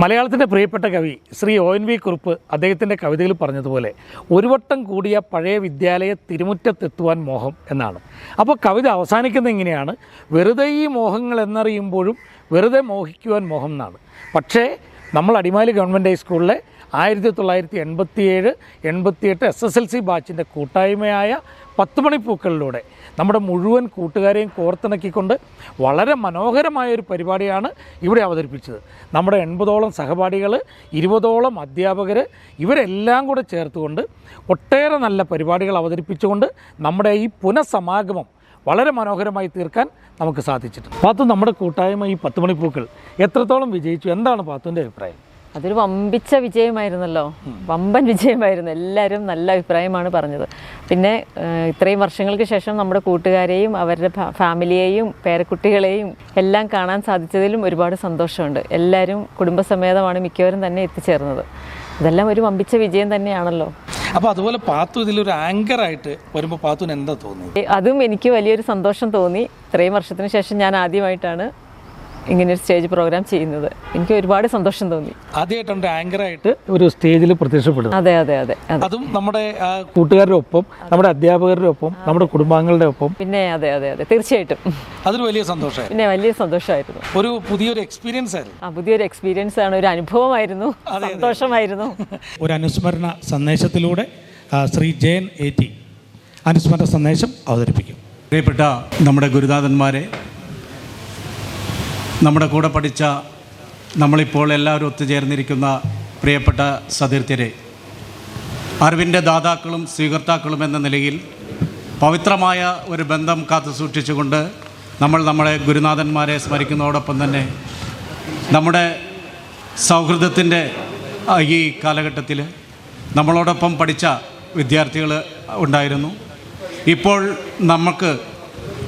മലയാളത്തിന്റെ പ്രിയപ്പെട്ട കവി Shri O N V Kurup അദ്ദേഹത്തിന്റെ കവിതയിൽ പറഞ്ഞതുപോലെ ഒരു വട്ടം കൂടിയ പഴയ വിദ്യാലയ തിരുമുറ്റത്തെത്തുവാൻ മോഹം എന്നാണ്. അപ്പോൾ കവിത അവസാനിക്കുന്നത് ഇങ്ങനെയാണ്. വെറുതെ ഈ മോഹങ്ങൾ എന്നറിയുമ്പോഴും വെറുതെ മോഹിക്കുവാൻ മോഹം എന്നാണ്. പക്ഷേ നമ്മൾ അടിമാലി ഗവൺമെന്റ് ഹൈസ്കൂളിലെ ആയിരത്തി തൊള്ളായിരത്തി എൺപത്തിയേഴ് എൺപത്തിയെട്ട് എസ് എസ് എൽ സി ബാച്ചിന്റെ കൂട്ടായ്മയായ പത്ത് മണിപ്പൂക്കളിലൂടെ നമ്മുടെ മുഴുവൻ കൂട്ടുകാരെയും കോർത്തിണക്കിക്കൊണ്ട് വളരെ മനോഹരമായ ഒരു പരിപാടിയാണ് ഇവിടെ അവതരിപ്പിച്ചത്. നമ്മുടെ എൺപതോളം സഹപാഠികൾ ഇരുപതോളം അധ്യാപകർ ഇവരെല്ലാം കൂടെ ചേർത്തുകൊണ്ട് ഒട്ടേറെ നല്ല പരിപാടികൾ അവതരിപ്പിച്ചുകൊണ്ട് നമ്മുടെ ഈ പുനഃസമാഗമം വളരെ മനോഹരമായി തീർക്കാൻ നമുക്ക് സാധിച്ചിട്ടുണ്ട്. പാത്തു നമ്മുടെ കൂട്ടായ്മ ഈ പത്ത് മണിപ്പൂക്കൾ എത്രത്തോളം വിജയിച്ചു? എന്താണ് പാത്തുവിന്റെ അഭിപ്രായം? അതൊരു വമ്പിച്ച വിജയമായിരുന്നല്ലോ. വമ്പൻ വിജയമായിരുന്നു. എല്ലാവരും നല്ല അഭിപ്രായമാണ് പറഞ്ഞത്. പിന്നെ ഇത്രയും വർഷങ്ങൾക്ക് ശേഷം നമ്മുടെ കൂട്ടുകാരെയും അവരുടെ ഫാമിലിയെയും പേരക്കുട്ടികളെയും എല്ലാം കാണാൻ സാധിച്ചതിലും ഒരുപാട് സന്തോഷമുണ്ട്. എല്ലാവരും കുടുംബസമേതമാണ് മിക്കവരും തന്നെ എത്തിച്ചേർന്നത്. അതെല്ലാം ഒരു വമ്പിച്ച വിജയം തന്നെയാണല്ലോ. അപ്പോൾ അതുപോലെ പാത്തു ഇതിലൊരു ആങ്കറായിട്ട് വരുമ്പോൾ പാത്തുവിന് എന്താ തോന്നുന്നത് അതും എനിക്ക് വലിയൊരു സന്തോഷം തോന്നി. ഇത്രയും വർഷത്തിന് ശേഷം ഞാൻ ആദ്യമായിട്ടാണ് ഇങ്ങനെ ഒരു സ്റ്റേജ് പ്രോഗ്രാം ചെയ്യുന്നത്. എനിക്ക് ഒരുപാട് സന്തോഷം തോന്നി. ആദ്യമായിട്ടുണ്ട് ആങ്കറായിട്ട് ഒരു സ്റ്റേജിൽ പ്രത്യക്ഷപ്പെടുന്നത്. അതെ അതെ അതെ അതെ. നമ്മുടെ കൂട്ടുകാരുടെ ഒപ്പം നമ്മുടെ അധ്യാപകരുടെ ഒപ്പം നമ്മുടെ കുടുംബാംഗങ്ങളുടെ ഒപ്പം. പിന്നെ അതെ അതെ അതെ തീർച്ചയായിട്ടും. അതൊരു വലിയ സന്തോഷമായിരുന്നു. പിന്നെ വലിയ സന്തോഷമായിരുന്നു. ഒരു പുതിയൊരു എക്സ്പീരിയൻസ് ആയിരുന്നു. ആ പുതിയൊരു എക്സ്പീരിയൻസ് ആണ് ഒരു അനുഭവമായിരുന്നു. സന്തോഷമായിരുന്നു. ഒരു അനുസ്മരണ സന്ദേശത്തിലൂടെ ശ്രീ ജയൻ എ ടി അനുസ്മരണ സന്ദേശം അവതരിപ്പിക്കും. പ്രിയപ്പെട്ട നമ്മുടെ ഗുരുനാഥന്മാരെ നമ്മുടെ കൂടെ പഠിച്ച നമ്മളിപ്പോൾ എല്ലാവരും ഒത്തുചേർന്നിരിക്കുന്ന പ്രിയപ്പെട്ട സതീർത്ഥ്യരെ അറിവിന്റെ ദാതാക്കളും സ്വീകർത്താക്കളും എന്ന നിലയിൽ പവിത്രമായ ഒരു ബന്ധം കാത്തു സൂക്ഷിച്ചുകൊണ്ട് നമ്മൾ നമ്മുടെ ഗുരുനാഥന്മാരെ സ്മരിക്കുന്നതോടൊപ്പം തന്നെ നമ്മുടെ സൗഹൃദത്തിന്റെ ഈ കാലഘട്ടത്തിൽ നമ്മളോടൊപ്പം പഠിച്ച വിദ്യാർത്ഥികൾ ഉണ്ടായിരുന്നു. ഇപ്പോൾ നമുക്ക്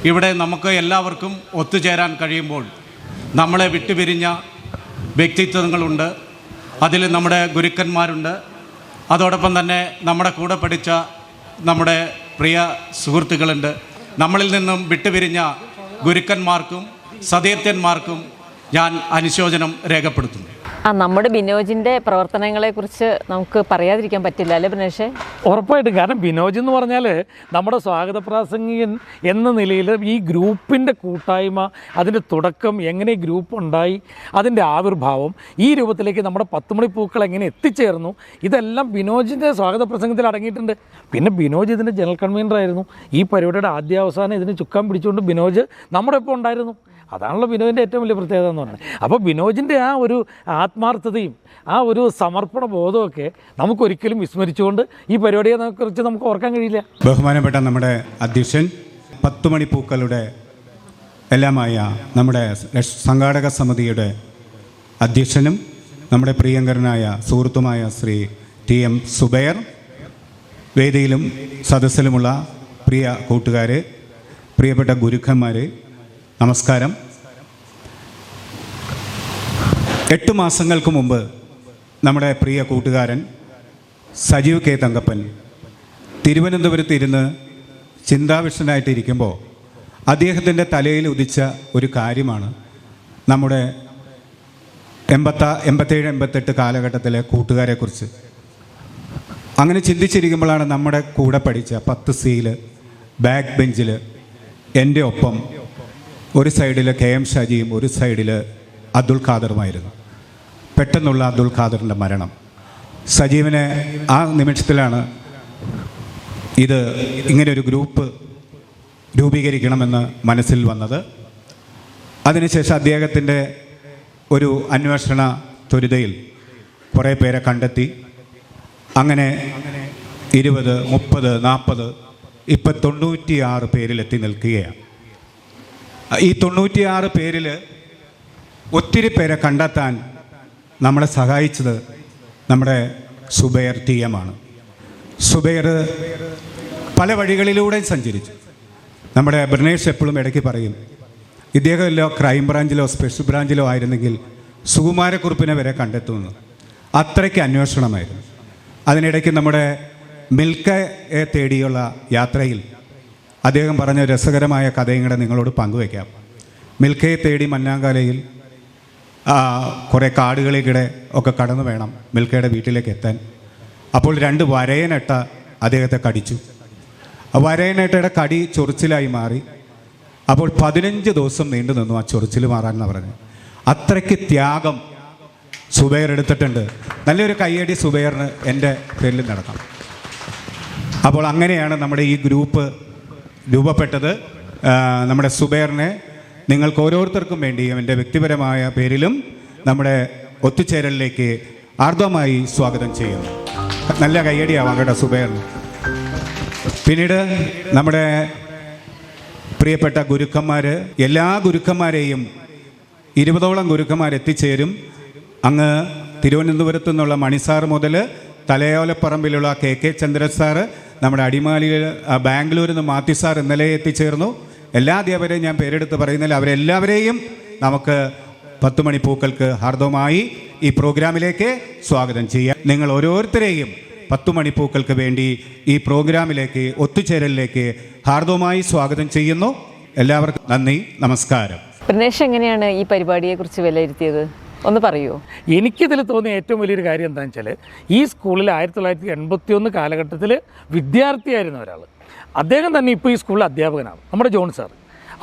ഇവിടെ നമുക്ക് എല്ലാവർക്കും ഒത്തുചേരാൻ കഴിയുമ്പോൾ നമ്മളെ വിട്ടുപിരിഞ്ഞ വ്യക്തിത്വങ്ങളുണ്ട്. അതിൽ നമ്മുടെ ഗുരുക്കന്മാരുണ്ട്. അതോടൊപ്പം തന്നെ നമ്മുടെ കൂടെ പഠിച്ച നമ്മുടെ പ്രിയ സുഹൃത്തുക്കളുണ്ട്. നമ്മളിൽ നിന്നും വിട്ടുപിരിഞ്ഞ ഗുരുക്കന്മാർക്കും സതീർത്ഥ്യന്മാർക്കും ഞാൻ അനുശോചനം രേഖപ്പെടുത്തുന്നു. ആ നമ്മുടെ ബിനോജിന്റെ പ്രവർത്തനങ്ങളെ കുറിച്ച് നമുക്ക് പറയാതിരിക്കാൻ പറ്റില്ല അല്ലേ ബിനേഷേ ഉറപ്പായിട്ടും. കാരണം ബിനോജ് എന്ന് പറഞ്ഞാൽ നമ്മുടെ സ്വാഗത പ്രാസംഗികൻ എന്ന നിലയിൽ ഈ ഗ്രൂപ്പിന്റെ കൂട്ടായ്മ അതിന്റെ തുടക്കം എങ്ങനെ ഗ്രൂപ്പ് ഉണ്ടായി അതിന്റെ ആവിർഭാവം ഈ രൂപത്തിലേക്ക് നമ്മുടെ പത്തുമണി പൂക്കൾ എങ്ങനെ എത്തിച്ചേർന്നു ഇതെല്ലാം ബിനോജിന്റെ സ്വാഗത പ്രസംഗത്തിൽ അടങ്ങിയിട്ടുണ്ട്. പിന്നെ ബിനോജ് ഇതിന്റെ ജനറൽ കൺവീനർ ആയിരുന്നു ഈ പരിപാടിയുടെ ആദ്യാവസാനം ഇതിന് ചുക്കാൻ പിടിച്ചുകൊണ്ട് ബിനോജ് നമ്മുടെ ഒപ്പം ഉണ്ടായിരുന്നു. അതാണല്ലോ ബിനോജിന്റെ ഏറ്റവും വലിയ പ്രത്യേകത എന്ന് പറയുന്നത് അപ്പോൾ ബിനോജിന്റെ ആ ഒരു ആത്മാർത്ഥതയും ആ ഒരു സമർപ്പണ ബോധമൊക്കെ നമുക്കൊരിക്കലും വിസ്മരിച്ചുകൊണ്ട് ഈ പരിപാടിയെ കുറിച്ച് നമുക്ക് ഓർക്കാൻ കഴിയില്ല. ബഹുമാനപ്പെട്ട നമ്മുടെ അധ്യക്ഷൻ പത്തുമണി പൂക്കളുടെ എല്ലാമായ നമ്മുടെ സംഘാടക സമിതിയുടെ അധ്യക്ഷനും നമ്മുടെ പ്രിയങ്കരനായ സുഹൃത്തുമായ ശ്രീ ടി എം സുബൈർ വേദിയിലും സദസ്സിലുമുള്ള പ്രിയ കൂട്ടുകാർ പ്രിയപ്പെട്ട ഗുരുക്കന്മാരെ നമസ്കാരം. എട്ട് മാസങ്ങൾക്ക് മുമ്പ് നമ്മുടെ പ്രിയ കൂട്ടുകാരൻ സജീവ് കെ തങ്കപ്പൻ തിരുവനന്തപുരത്ത് ഇരുന്ന് ചിന്താവിഷ്ടനായിട്ടിരിക്കുമ്പോൾ അദ്ദേഹത്തിന്റെ തലയിൽ ഉദിച്ച ഒരു കാര്യമാണ് നമ്മുടെ എൺപത്ത എൺപത്തേഴ് എൺപത്തെട്ട് കാലഘട്ടത്തിലെ കൂട്ടുകാരെക്കുറിച്ച്. അങ്ങനെ ചിന്തിച്ചിരിക്കുമ്പോഴാണ് നമ്മുടെ കൂടെ പഠിച്ച പത്ത് സിയിൽ ബാക്ക് ബെഞ്ചിൽ എന്റെ ഒപ്പം ഒരു സൈഡിൽ കെ എം ഷാജിയും ഒരു സൈഡിൽ അബ്ദുൽ ഖാദറുമായിരുന്നു. പെട്ടെന്നുള്ള അബ്ദുൽ ഖാദറിന്റെ മരണം. സജീവിനെ ആ നിമിഷത്തിലാണ് ഇത് ഇങ്ങനെ ഒരു ഗ്രൂപ്പ് രൂപീകരിക്കണമെന്ന് മനസ്സിൽ വന്നത്. അതിനുശേഷം അദ്ദേഹത്തിന്റെ ഒരു അന്വേഷണ ത്വരിതയിൽ കുറേ പേരെ കണ്ടെത്തി. അങ്ങനെ ഇരുപത് മുപ്പത് നാൽപ്പത് ഇപ്പം തൊണ്ണൂറ്റിയാറ് പേരിലെത്തി നിൽക്കുകയാണ്. ഈ തൊണ്ണൂറ്റിയാറ് പേരിൽ ഒത്തിരി പേരെ കണ്ടെത്താൻ നമ്മളെ സഹായിച്ചത് നമ്മുടെ സുബൈർ ടി എം ആണ്. സുബൈർ പല വഴികളിലൂടെയും സഞ്ചരിച്ചു. നമ്മുടെ ബ്രിനേഷ് എപ്പോഴും ഇടയ്ക്ക് പറയും ഇദ്ദേഹമല്ലോ ക്രൈം ബ്രാഞ്ചിലോ സ്പെഷ്യൽ ബ്രാഞ്ചിലോ ആയിരുന്നെങ്കിൽ സുകുമാരക്കുറുപ്പിനെ വരെ കണ്ടെത്തുന്നു അത്രയ്ക്ക് അന്വേഷണമായിരുന്നു. അതിനിടയ്ക്ക് നമ്മുടെ മിൽക്കയെ തേടിയുള്ള യാത്രയിൽ അദ്ദേഹം പറഞ്ഞ രസകരമായ കഥയും കൂടെ നിങ്ങളോട് പങ്കുവയ്ക്കാം മിൽക്കയെ തേടി മഞ്ഞാങ്കാലയിൽ കുറേ കാടുകളിലൂടെ ഒക്കെ കടന്നു വേണം മിൽക്കയുടെ വീട്ടിലേക്ക് എത്താൻ. അപ്പോൾ രണ്ട് വരയനട്ട അദ്ദേഹത്തെ കടിച്ചു. വരയനട്ടയുടെ കടി ചൊറിച്ചിലായി മാറി. അപ്പോൾ പതിനഞ്ച് ദിവസം നീണ്ടു നിന്നു ആ ചൊറിച്ചിൽ മാറാനെന്ന് പറഞ്ഞു അത്രയ്ക്ക് ത്യാഗം സുബൈർ എടുത്തിട്ടുണ്ട്. നല്ലൊരു കയ്യടി സുബൈറിന് എന്റെ പേരിൽ നടക്കാം. അപ്പോൾ അങ്ങനെയാണ് നമ്മുടെ ഈ ഗ്രൂപ്പ് രൂപപ്പെട്ടത്. നമ്മുടെ സുബേറിനെ നിങ്ങൾക്ക് ഓരോരുത്തർക്കും വേണ്ടിയും എന്റെ വ്യക്തിപരമായ പേരിലും നമ്മുടെ ഒത്തുചേരലിലേക്ക് ആർദ്രമായി സ്വാഗതം ചെയ്യുന്നു നല്ല കയ്യടിയാവാം കേട്ടോ സുബൈറിന് പിന്നീട് നമ്മുടെ പ്രിയപ്പെട്ട ഗുരുക്കന്മാർ എല്ലാ ഗുരുക്കന്മാരെയും ഇരുപതോളം ഗുരുക്കന്മാർ എത്തിച്ചേരും. അങ്ങ് തിരുവനന്തപുരത്തു നിന്നുള്ള മണിസാർ മുതൽ തലയോലപ്പറമ്പിലുള്ള കെ കെ ചന്ദ്രൻ സാറ് നമ്മുടെ അടിമാലിയിൽ ബാംഗ്ലൂരിൽ നിന്ന് മാത്യു സാർ ഇന്നലെ എത്തിച്ചേർന്നു. എല്ലാ അധ്യാപകരെയും ഞാൻ പേരെടുത്ത് പറയുന്നില്ല അവരെല്ലാവരെയും നമുക്ക് പത്ത് മണി പൂക്കൾക്ക് ഈ പ്രോഗ്രാമിലേക്ക് സ്വാഗതം ചെയ്യാം. നിങ്ങൾ ഓരോരുത്തരെയും പത്തു മണിപ്പൂക്കൾക്ക് വേണ്ടി ഈ പ്രോഗ്രാമിലേക്ക് ഒത്തുചേരലിലേക്ക് ഹാർദവമായി സ്വാഗതം ചെയ്യുന്നു. എല്ലാവർക്കും നന്ദി നമസ്കാരം. പ്രണേഷ് എങ്ങനെയാണ് ഈ പരിപാടിയെക്കുറിച്ച് വിലയിരുത്തിയത്? ഒന്ന് പറയൂ. എനിക്കിതിൽ തോന്നിയ ഏറ്റവും വലിയൊരു കാര്യം എന്താണെന്ന് വെച്ചാൽ ഈ സ്കൂളിൽ ആയിരത്തി തൊള്ളായിരത്തി എൺപത്തി ഒന്ന് കാലഘട്ടത്തിൽ വിദ്യാർത്ഥിയായിരുന്ന ഒരാൾ അദ്ദേഹം തന്നെ ഇപ്പോൾ ഈ സ്കൂളിലെ അധ്യാപകനാണ്. നമ്മുടെ ജോൺ സാർ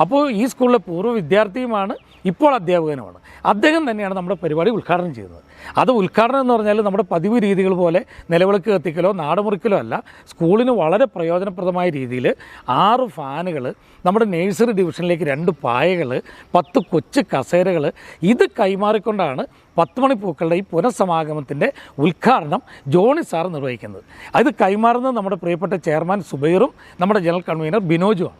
അപ്പോൾ ഈ സ്കൂളിലെ പൂർവ വിദ്യാർത്ഥിയുമാണ് ഇപ്പോൾ അധ്യാപകനുമാണ്. അദ്ദേഹം തന്നെയാണ് നമ്മുടെ പരിപാടി ഉദ്ഘാടനം ചെയ്യുന്നത്. അത് ഉദ്ഘാടനം എന്ന് പറഞ്ഞാൽ നമ്മുടെ പതിവ് രീതികൾ പോലെ നിലവിളക്ക് കത്തിക്കലോ നാടുമുറിക്കലോ അല്ല സ്കൂളിന് വളരെ പ്രയോജനപ്രദമായ രീതിയിൽ ആറ് ഫാനുകൾ നമ്മുടെ നേഴ്സറി ഡിവിഷനിലേക്ക് രണ്ട് പായകൾ പത്ത് കൊച്ചു കസേരകൾ ഇത് കൈമാറിക്കൊണ്ടാണ് പത്ത് മണി പൂക്കളുടെ ഈ പുനഃസമാഗമത്തിന്റെ ഉദ്ഘാടനം ജോണി സാർ നിർവഹിക്കുന്നത്. അത് കൈമാറുന്നത് നമ്മുടെ പ്രിയപ്പെട്ട ചെയർമാൻ സുബൈറും നമ്മുടെ ജനറൽ കൺവീനർ ബിനോജുമാണ്.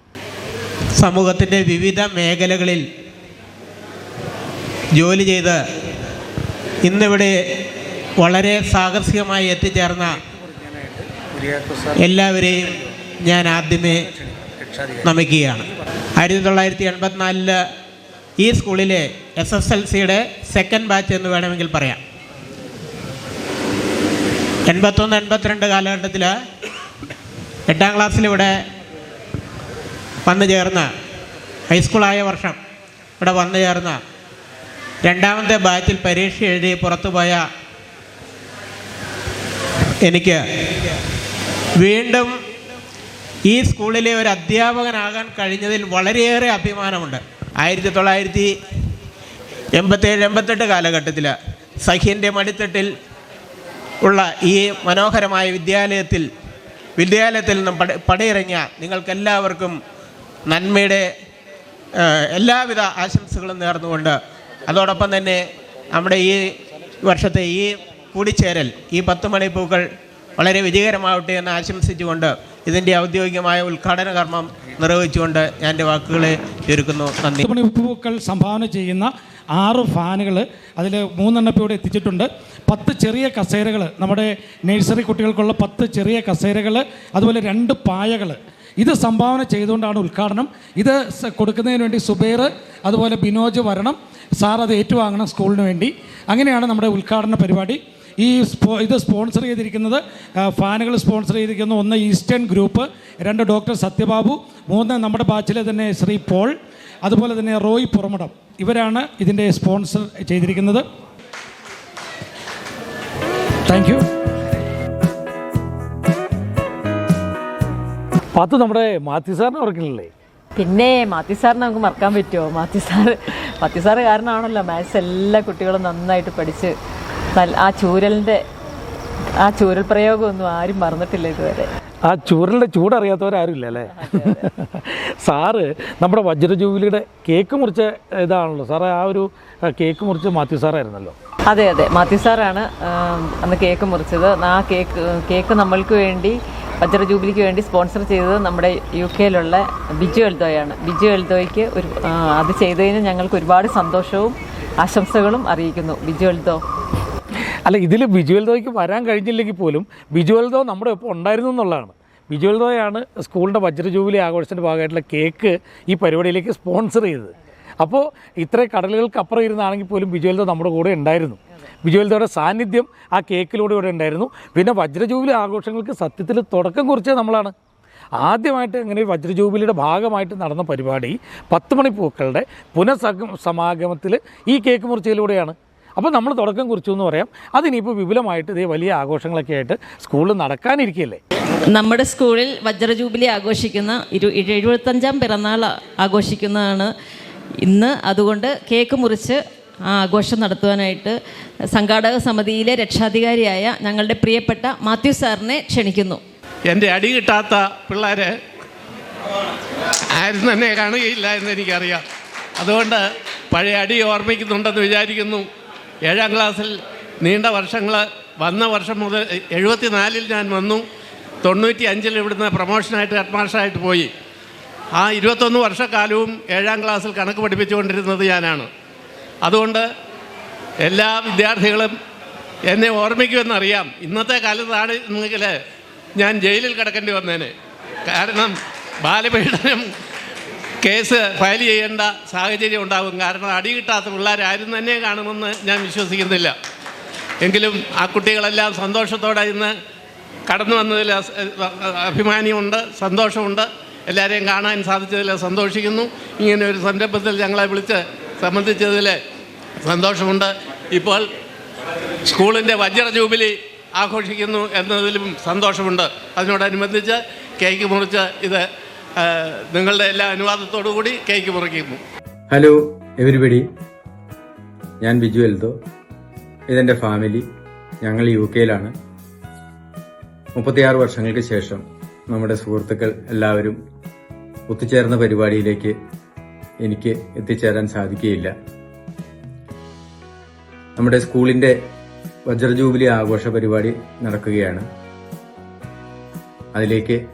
സമൂഹത്തിന്റെ വിവിധ മേഖലകളിൽ ജോലി ചെയ്ത് ഇന്നിവിടെ വളരെ സാഹസികമായി എത്തിച്ചേർന്ന എല്ലാവരെയും ഞാൻ ആദ്യമേ നമിക്കുകയാണ്. ആയിരത്തി തൊള്ളായിരത്തി എൺപത്തിനാലിൽ ഈ സ്കൂളിലെ എസ് എസ് എൽ സിയുടെ സെക്കൻഡ് ബാച്ച് എന്ന് വേണമെങ്കിൽ പറയാം. എൺപത്തൊന്ന് എൺപത്തിരണ്ട് കാലഘട്ടത്തിൽ എട്ടാം ക്ലാസ്സിലിവിടെ വന്നു ചേർന്ന ഹൈസ്കൂളായ വർഷം ഇവിടെ വന്നു ചേർന്ന രണ്ടാമത്തെ ബാച്ചിൽ പരീക്ഷ എഴുതി പുറത്തുപോയ എനിക്ക് വീണ്ടും ഈ സ്കൂളിലെ ഒരു അധ്യാപകനാകാൻ കഴിഞ്ഞതിൽ വളരെയേറെ അഭിമാനമുണ്ട്. ആയിരത്തി തൊള്ളായിരത്തി എൺപത്തേഴ് എൺപത്തെട്ട് കാലഘട്ടത്തിൽ സഖ്യന്റെ മടിത്തട്ടിൽ ഉള്ള ഈ മനോഹരമായ വിദ്യാലയത്തിൽ വിദ്യാലയത്തിൽ നിന്നും പട പടയിറങ്ങിയ നിങ്ങൾക്കെല്ലാവർക്കും നന്മയുടെ എല്ലാവിധ ആശംസകളും നേർന്നുകൊണ്ട് അതോടൊപ്പം തന്നെ നമ്മുടെ ഈ വർഷത്തെ ഈ കൂടിച്ചേരൽ ഈ പത്ത് പൂക്കൾ വളരെ വിജയകരമാവട്ടെ എന്ന് ആശംസിച്ചുകൊണ്ട് ഇതിന്റെ ഔദ്യോഗികമായ ഉദ്ഘാടന കർമ്മം നിർവഹിച്ചുകൊണ്ട് ഞാൻ എന്റെ വാക്കുകളെ ചുരുക്കുന്നു. നന്ദി. മണി പൂക്കൾ സംഭാവന ചെയ്യുന്ന ആറ് ഫാനുകൾ അതിൽ മൂന്നെണ്ണപ്പ് ഇവിടെ എത്തിച്ചിട്ടുണ്ട്. പത്ത് ചെറിയ കസേരകൾ നമ്മുടെ നഴ്സറി കുട്ടികൾക്കുള്ള പത്ത് ചെറിയ കസേരകൾ അതുപോലെ രണ്ട് പായകൾ ഇത് സംഭാവന ചെയ്തുകൊണ്ടാണ് ഉദ്ഘാടനം. ഇത് കൊടുക്കുന്നതിന് വേണ്ടി സുബൈർ അതുപോലെ ബിനോജ് വരണം. സാർ അത് ഏറ്റുവാങ്ങണം സ്കൂളിന് വേണ്ടി. അങ്ങനെയാണ് നമ്മുടെ ഉദ്ഘാടന പരിപാടി. ഈ സ്പോ ഇത് സ്പോൺസർ ചെയ്തിരിക്കുന്നത് ഫാനുകൾ സ്പോൺസർ ചെയ്തിരിക്കുന്ന. ഒന്ന് ഈസ്റ്റേൺ ഗ്രൂപ്പ് രണ്ട് ഡോക്ടർ സത്യബാബു മൂന്ന് നമ്മുടെ ബാച്ചിലെ തന്നെ ശ്രീ പോൾ അതുപോലെ തന്നെ റോയ് പുറമടം. ഇവരാണ് ഇതിന്റെ സ്പോൺസർ ചെയ്തിരിക്കുന്നത്. താങ്ക് പത്ത് നമ്മുടെ മാത്യു സാറിനെ ഓർക്കുന്നില്ലേ പിന്നെ മാത്യു സാറിനെ നമുക്ക് മറക്കാൻ പറ്റുമോ? മാത്യു സാറ് മാത്യു സാറ് കാരണമാണല്ലോ മാത്സ് എല്ലാ കുട്ടികളും നന്നായിട്ട് പഠിച്ച് ആ ചൂരലിന്റെ ആ ചൂരൽ പ്രയോഗമൊന്നും ആരും മറന്നിട്ടില്ല ഇതുവരെ. ആ ചൂരലിന്റെ ചൂടറിയാത്തവരാരുമില്ല അല്ലേ? സാറ് നമ്മുടെ വജ്ര ജൂബിലിയുടെ കേക്ക് മുറിച്ച ഇതാണല്ലോ. സാറേ ആ ഒരു കേക്ക് മുറിച്ച് മാത്യു സാറായിരുന്നല്ലോ. അതെ അതെ. മാത്യു സാറാണ് അന്ന് കേക്ക് മുറിച്ചത്. ആ കേക്ക് കേക്ക് നമ്മൾക്ക് വേണ്ടി വജ്ര ജൂബിലിക്ക് വേണ്ടി സ്പോൺസർ ചെയ്തത് നമ്മുടെ യു കെയിലുള്ള ബിജു എൽദോയാണ്. ബിജു എൽദോയ്ക്ക് ഒരു അത് ചെയ്തതിന് ഞങ്ങൾക്ക് ഒരുപാട് സന്തോഷവും ആശംസകളും അറിയിക്കുന്നു. ബിജു എൽദോ. അല്ല ഇതിൽ ബിജു എൽദോയ്ക്ക് വരാൻ കഴിഞ്ഞില്ലെങ്കിൽ പോലും ബിജു എൽദോ നമ്മുടെ ഒപ്പം ഉണ്ടായിരുന്നു എന്നുള്ളതാണ്. ബിജു എൽദോയാണ് സ്കൂളിന്റെ വജ്ര ജൂബിലി ആഘോഷത്തിന്റെ ഭാഗമായിട്ടുള്ള കേക്ക് ഈ പരിപാടിയിലേക്ക് സ്പോൺസർ ചെയ്തത്. അപ്പോൾ ഇത്ര കടലുകൾക്ക് അപ്പുറം ഇരുന്നാണെങ്കിൽ പോലും ബിജുവൽദ നമ്മുടെ കൂടെ ഉണ്ടായിരുന്നു. ബിജുവൽദയുടെ സാന്നിധ്യം ആ കേക്കിലൂടെ ഇവിടെ ഉണ്ടായിരുന്നു. പിന്നെ വജ്രജൂബിലി ആഘോഷങ്ങൾക്ക് സത്യത്തിൽ തുടക്കം കുറിച്ചത് നമ്മളാണ്. ആദ്യമായിട്ട് ഇങ്ങനെ വജ്രജൂബിലിയുടെ ഭാഗമായിട്ട് നടന്ന പരിപാടി പത്ത് മണി പൂക്കളുടെ പുനഃസഗ സമാഗമത്തിൽ ഈ കേക്ക് മുറിച്ചതിലൂടെയാണ്. അപ്പോൾ നമ്മൾ തുടക്കം കുറിച്ചു എന്ന് പറയാം. അതിനിപ്പോൾ വിപുലമായിട്ട് ഇതേ വലിയ ആഘോഷങ്ങളൊക്കെ ആയിട്ട് സ്കൂളിൽ നടക്കാനിരിക്കുകയല്ലേ? നമ്മുടെ സ്കൂളിൽ വജ്രജൂബിലി ആഘോഷിക്കുന്ന ഇരു എഴുപത്തഞ്ചാം പിറന്നാൾ ആഘോഷിക്കുന്നതാണ് ഇന്ന് അതുകൊണ്ട് കേക്ക് മുറിച്ച് ആ ആഘോഷം നടത്തുവാനായിട്ട് സംഘാടക സമിതിയിലെ രക്ഷാധികാരിയായ ഞങ്ങളുടെ പ്രിയപ്പെട്ട മാത്യു സാറിനെ ക്ഷണിക്കുന്നു. എന്റെ അടി കിട്ടാത്ത പിള്ളേരെ ആരും തന്നെ കാണുകയില്ല എന്ന് എനിക്കറിയാം. അതുകൊണ്ട് പഴയ അടി ഓർമ്മിക്കുന്നുണ്ടെന്ന് വിചാരിക്കുന്നു. ഏഴാം ക്ലാസ്സിൽ നീണ്ട വർഷങ്ങൾ വന്ന വർഷം മുതൽ എഴുപത്തിനാലിൽ ഞാൻ വന്നു. തൊണ്ണൂറ്റി അഞ്ചിൽ ഇവിടുന്ന് പ്രൊമോഷനായിട്ട് ഹെഡ് മാസ്റ്ററായിട്ട് പോയി. ആ ഇരുപത്തൊന്ന് വർഷക്കാലവും ഏഴാം ക്ലാസ്സിൽ കണക്ക് പഠിപ്പിച്ചുകൊണ്ടിരുന്നത് ഞാനാണ്. അതുകൊണ്ട് എല്ലാ വിദ്യാർത്ഥികളും എന്നെ ഓർമ്മിക്കുമെന്നറിയാം. ഇന്നത്തെ കാലത്താണ് എന്നെങ്കിൽ ഞാൻ ജയിലിൽ കിടക്കേണ്ടി വന്നേനെ. കാരണം ബാലപീഡനം കേസ് ഫയൽ ചെയ്യേണ്ട സാഹചര്യം ഉണ്ടാകും. കാരണം അടി കിട്ടാത്ത പിള്ളേരാരും തന്നെ കാണുമെന്ന് ഞാൻ വിശ്വസിക്കുന്നില്ല. എങ്കിലും ആ കുട്ടികളെല്ലാം സന്തോഷത്തോടെ ഇന്ന് കടന്നു വന്നതിൽ അഭിമാനിയുണ്ട് സന്തോഷമുണ്ട്. എല്ലാവരെയും കാണാൻ സാധിച്ചതിൽ സന്തോഷിക്കുന്നു. ഇങ്ങനെ ഒരു സംരംഭത്തിൽ ഞങ്ങളെ വിളിച്ച് സംബന്ധിച്ചതിൽ സന്തോഷമുണ്ട്. ഇപ്പോൾ സ്കൂളിന്റെ വജ്ര ജൂബിലി ആഘോഷിക്കുന്നു എന്നതിലും സന്തോഷമുണ്ട്. അതിനോടനുബന്ധിച്ച് കേക്ക് മുറിച്ച് ഇത് നിങ്ങളുടെ എല്ലാ അനുവാദത്തോടു കൂടി കേക്ക് മുറിക്കുന്നു. Hello everybody? ഞാൻ ബിജു എൽദോ. ഇതെന്റെ ഫാമിലി. ഞങ്ങൾ യു കെയിലാണ്. മുപ്പത്തിയാറ് വർഷങ്ങൾക്ക് ശേഷം നമ്മുടെ സുഹൃത്തുക്കൾ എല്ലാവരും ഒത്തുചേർന്ന പരിപാടിയിലേക്ക് എനിക്ക് എത്തിച്ചേരാൻ സാധിക്കുകയില്ല. നമ്മുടെ സ്കൂളിന്റെ വജ്രജൂബിലി ആഘോഷ പരിപാടി നടക്കുകയാണ്. അതിലേക്ക്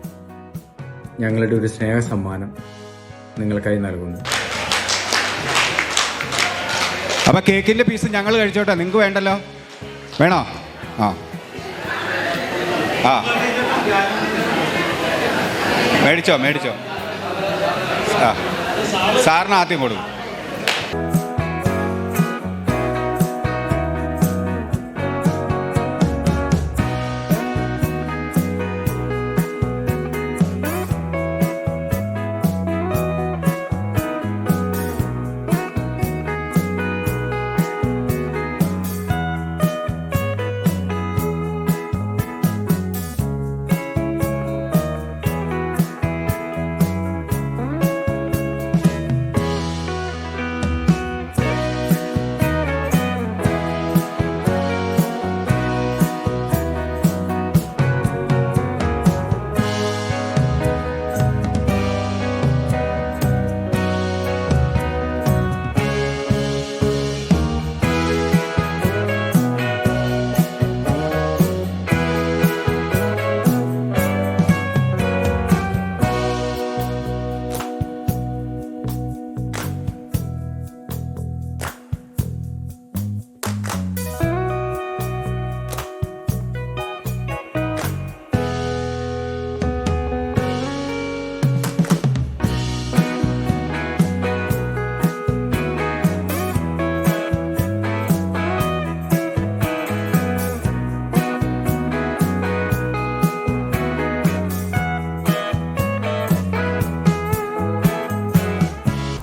ഞങ്ങളുടെ ഒരു സ്നേഹ സമ്മാനം നിങ്ങൾക്കായി നൽകുന്നു. അപ്പൊ കേക്കിന്റെ പീസ് ഞങ്ങൾ കഴിച്ചോട്ടെ. നിങ്ങൾക്ക് വേണ്ടല്ലോ? വേണോ? ആ. ആ. മേടിച്ചോ മേടിച്ചോ. സാറിന് ആദ്യം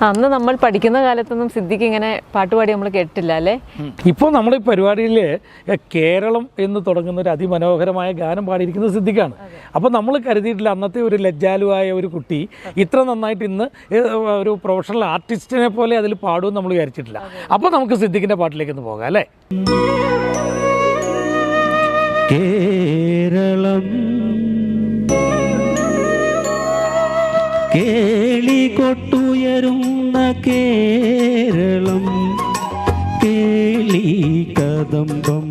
അന്ന് നമ്മൾ പഠിക്കുന്ന കാലത്തൊന്നും സിദ്ദിഖ് ഇങ്ങനെ പാട്ടുപാടി നമ്മൾ കേട്ടില്ല അല്ലേ? ഇപ്പോൾ നമ്മൾ ഈ പരിപാടിയിൽ കേരളം എന്ന് തുടങ്ങുന്ന ഒരു അതിമനോഹരമായ ഗാനം പാടിയിരിക്കുന്നത് സിദ്ദിഖാണ് അപ്പോൾ നമ്മൾ കരുതിയിട്ടില്ല അന്നത്തെ ഒരു ലജ്ജാലുവായ ഒരു കുട്ടി ഇത്ര നന്നായിട്ട് ഇന്ന് ഒരു പ്രൊഫഷണൽ ആർട്ടിസ്റ്റിനെ പോലെ അതിൽ പാടുമെന്ന് നമ്മൾ വിചാരിച്ചിട്ടില്ല. അപ്പോൾ നമുക്ക് സിദ്ദിഖിന്റെ പാട്ടിലേക്ക് ഒന്ന് പോകാം അല്ലേ? കേരളം കേളി കൊട്ടുയരുന്ന കേരളം കേളി കദംബം.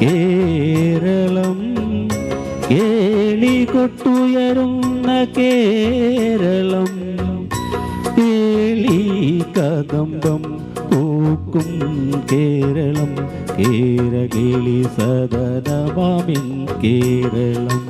കേരളം കേളി കൊട്ടുയരുന്ന കേരളം കേളി കദംബം പൂക്കും കേരളം കേരകിളി സദനമാമിൻ കേരളം.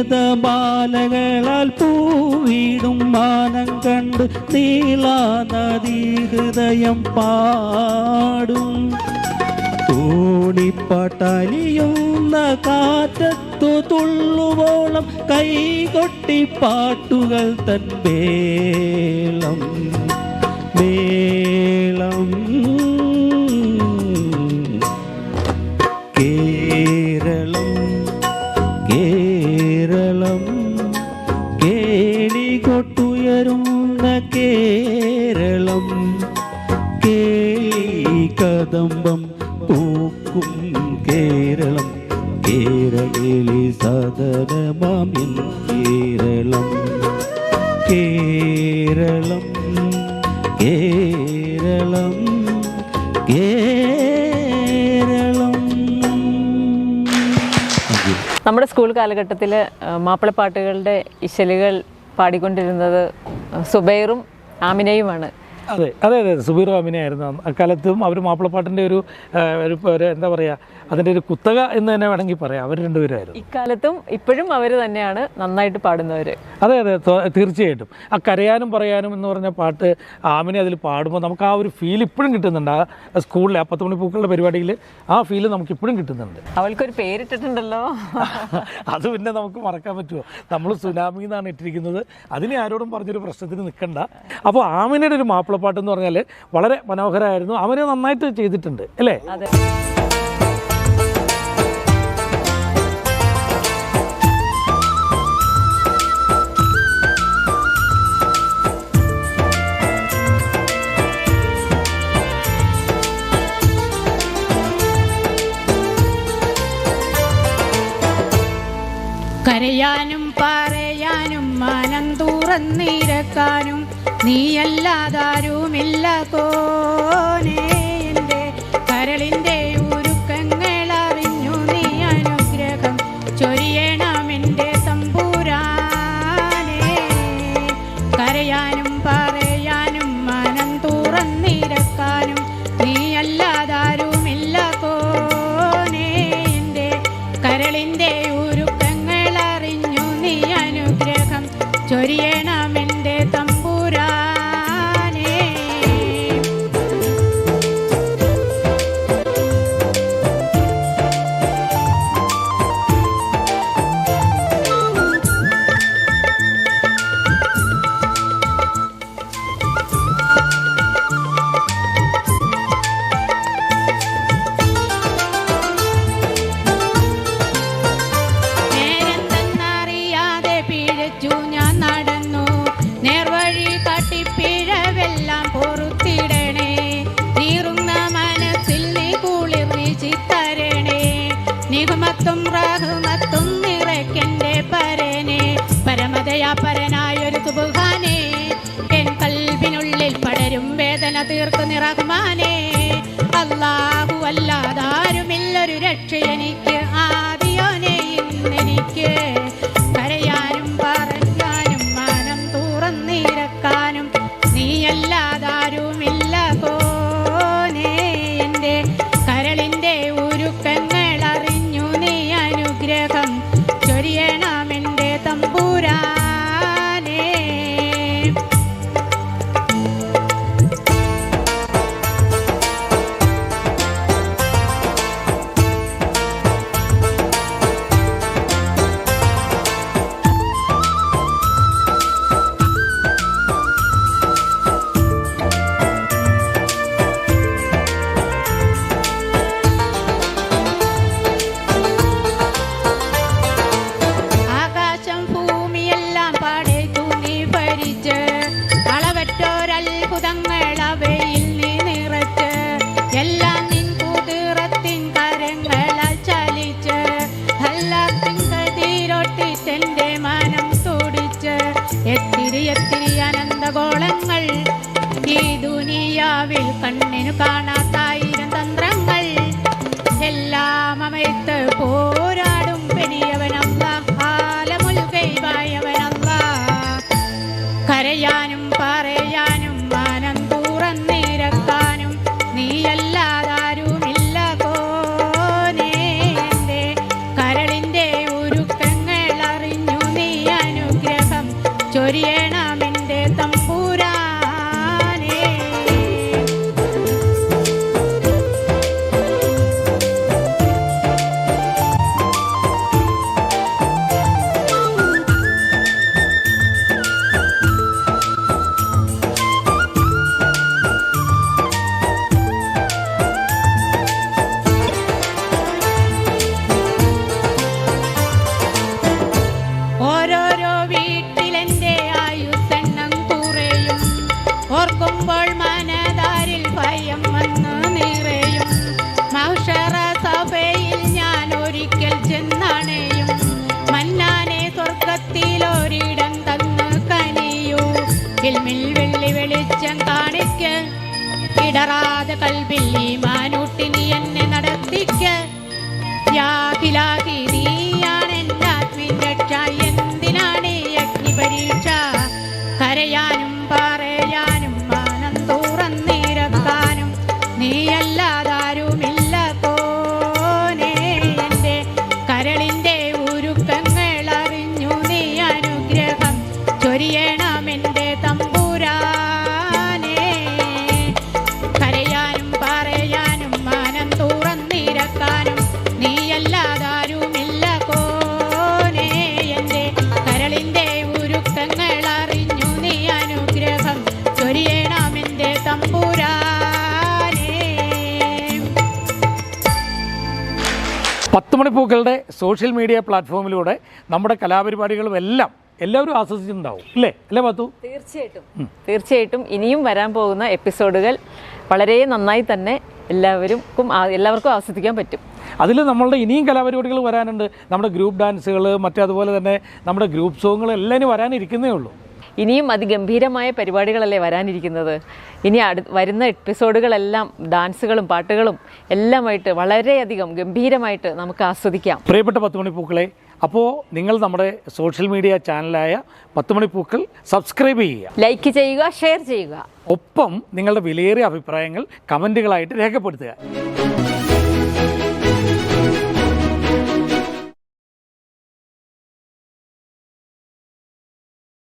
നീരതമാലകളാൽ പൂവിടും മാനം കണ്ട് നീളാ നദീ ഹൃദയം പാടും. തോണിപ്പാട്ടലിയുന്ന കാറ്റത്തു തുള്ളുവോളം കൈകൊട്ടി പാട്ടുകൾ തൻ വേളം മേളം കേരളി സദനമാമിൻ കേരളം. കേരളം കേരളം കേരളം. നമ്മുടെ സ്കൂൾ കാലഘട്ടത്തിൽ മാപ്പിളപ്പാട്ടുകളുടെ ഇശലുകൾ പാടിക്കൊണ്ടിരുന്നത് സുബൈറും ആമിനയുമാണ്. അതെ അതെ അതെ സുബീർ അമിനായിരുന്നു അക്കാലത്തും അവർ മാപ്പിളപ്പാട്ടിന്റെ ഒരു ഒരു എന്താ പറയുക അതിന്റെ ഒരു കുത്തക എന്ന് തന്നെ വേണമെങ്കിൽ പറയാം. അവർ രണ്ടുപേരായിരുന്നു. ഇക്കാലത്തും ഇപ്പോഴും അവർ തന്നെയാണ് നന്നായിട്ട് പാടുന്നവർ അതെ അതെ തീർച്ചയായിട്ടും. ആ കരയാനും പറയാനും എന്ന് പറഞ്ഞ പാട്ട് ആമിനെ അതിൽ പാടുമ്പോൾ നമുക്ക് ആ ഒരു ഫീൽ ഇപ്പോഴും കിട്ടുന്നുണ്ട്. ആ സ്കൂളിലെ ആ പത്ത് മണിപ്പൂക്കളുടെ പരിപാടിയിൽ ആ ഫീൽ നമുക്ക് ഇപ്പോഴും കിട്ടുന്നുണ്ട്. അവൾക്കൊരു പേരിട്ടിട്ടുണ്ടല്ലോ. അത് പിന്നെ നമുക്ക് മറക്കാൻ പറ്റുമോ? നമ്മൾ സുനാമി എന്നാണ് ഇട്ടിരിക്കുന്നത്. അതിനെ ആരോടും പറഞ്ഞൊരു പ്രശ്നത്തിന് നിൽക്കണ്ട അപ്പോൾ ആമിനയുടെ ഒരു മാപ്പിളപ്പാട്ട് എന്ന് പറഞ്ഞാൽ വളരെ മനോഹരമായിരുന്നു അവർ നന്നായിട്ട് ചെയ്തിട്ടുണ്ട്. അല്ലേ? കരയാനും പറയാനും മനം തുറന്നിരക്കാനും നീയല്ലാതാരുമില്ല കോനേ എന്റെ കരളിന്റെ നിറഹ്മാനെ അല്ലാഹു അല്ലാതാരുമില്ലൊരു രക്ഷ എനിക്ക് ആദിയോനെ ഇന്നെനിക്ക്. എത്തിരി എത്തിരി അനന്തഗോളങ്ങൾ. ഈ ദുനിയാവിൽ കണ്ണിനു കാണാത്തായിരം തന്ത്രങ്ങൾ. എല്ലാം അമയത്ത് പോരാടും പെരിയവനല്ല ആലമുൽകൈവായവനല്ല കരയാനും കരയാനും മണിപ്പൂക്കളുടെ സോഷ്യൽ മീഡിയ പ്ലാറ്റ്ഫോമിലൂടെ നമ്മുടെ കലാപരിപാടികളും എല്ലാം എല്ലാവരും ആസ്വദിച്ചിട്ടുണ്ടാവും. അല്ലേ അല്ലേ പത്തു തീർച്ചയായിട്ടും. തീർച്ചയായിട്ടും ഇനിയും വരാൻ പോകുന്ന എപ്പിസോഡുകൾ വളരെ നന്നായി തന്നെ എല്ലാവർക്കും എല്ലാവർക്കും ആസ്വദിക്കാൻ പറ്റും. അതിൽ നമ്മളുടെ ഇനിയും കലാപരിപാടികൾ വരാനുണ്ട്. നമ്മുടെ ഗ്രൂപ്പ് ഡാൻസുകൾ മറ്റതുപോലെ തന്നെ നമ്മുടെ ഗ്രൂപ്പ് സോങ്ങുകൾ എല്ലാം ഇനി വരാനിരിക്കുന്നേ ഉള്ളൂ. ഇനിയും അതിഗംഭീരമായ പരിപാടികളല്ലേ വരാനിരിക്കുന്നത്? ഇനി അടു വരുന്ന എപ്പിസോഡുകളെല്ലാം ഡാൻസുകളും പാട്ടുകളും എല്ലാമായിട്ട് വളരെയധികം ഗംഭീരമായിട്ട് നമുക്ക് ആസ്വദിക്കാം. പ്രിയപ്പെട്ട പത്ത് മണിപ്പൂക്കളെ അപ്പോൾ നിങ്ങൾ നമ്മുടെ സോഷ്യൽ മീഡിയ ചാനലായ പത്ത് മണിപ്പൂക്കൾ സബ്സ്ക്രൈബ് ചെയ്യുക. ലൈക്ക് ചെയ്യുക ഷെയർ ചെയ്യുക. ഒപ്പം നിങ്ങളുടെ വിലയേറിയ അഭിപ്രായങ്ങൾ കമന്റുകളായിട്ട് രേഖപ്പെടുത്തുക.